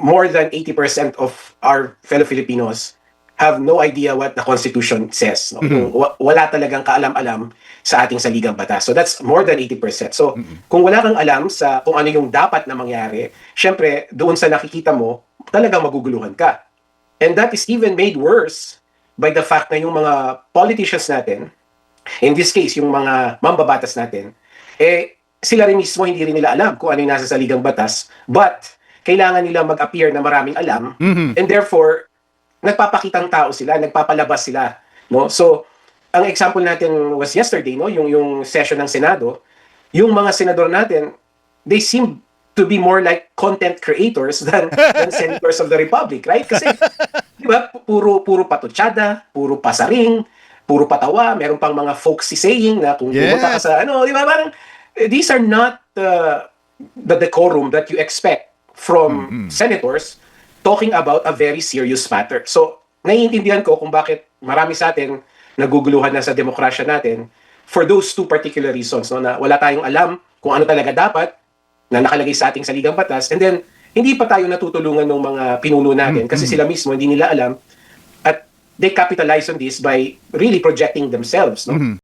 more than 80% of our fellow Filipinos have no idea what the Constitution says. No? Wa- wala talagang kaalam-alam sa ating saligang batas. So that's more than 80%. So kung wala kang alam sa kung ano yung dapat na mangyari, syempre doon sa nakikita mo, talagang maguguluhan ka. And that is even made worse by the fact na yung mga politicians natin, in this case, yung mga mambabatas natin, eh, sila rin mismo hindi rin nila alam kung ano yung nasa saligang batas, but kailangan nila mag-appear na maraming alam, and therefore, nagpapakitang tao sila, nagpapalabas sila, no? So, ang example natin was yesterday, no, yung yung session ng Senado, yung mga senador natin, they seem to be more like content creators than, than senators of the republic, right? Kasi, di ba, pu- puro puro patutsada, puro pasaring, puro patawa, meron pang mga folksy saying na kung pumunta ka Yes. sa ano, di ba, parang eh, these are not uh, the decorum that you expect from senators talking about a very serious matter. So, naiintindihan ko kung bakit marami sa atin naguguluhan na sa demokrasya natin for those two particular reasons, no, na wala tayong alam kung ano talaga dapat na nakalagay sa ating saligang batas, and then hindi pa tayo natutulungan ng mga pinuno natin kasi sila mismo hindi nila alam at they capitalize on this by really projecting themselves. No?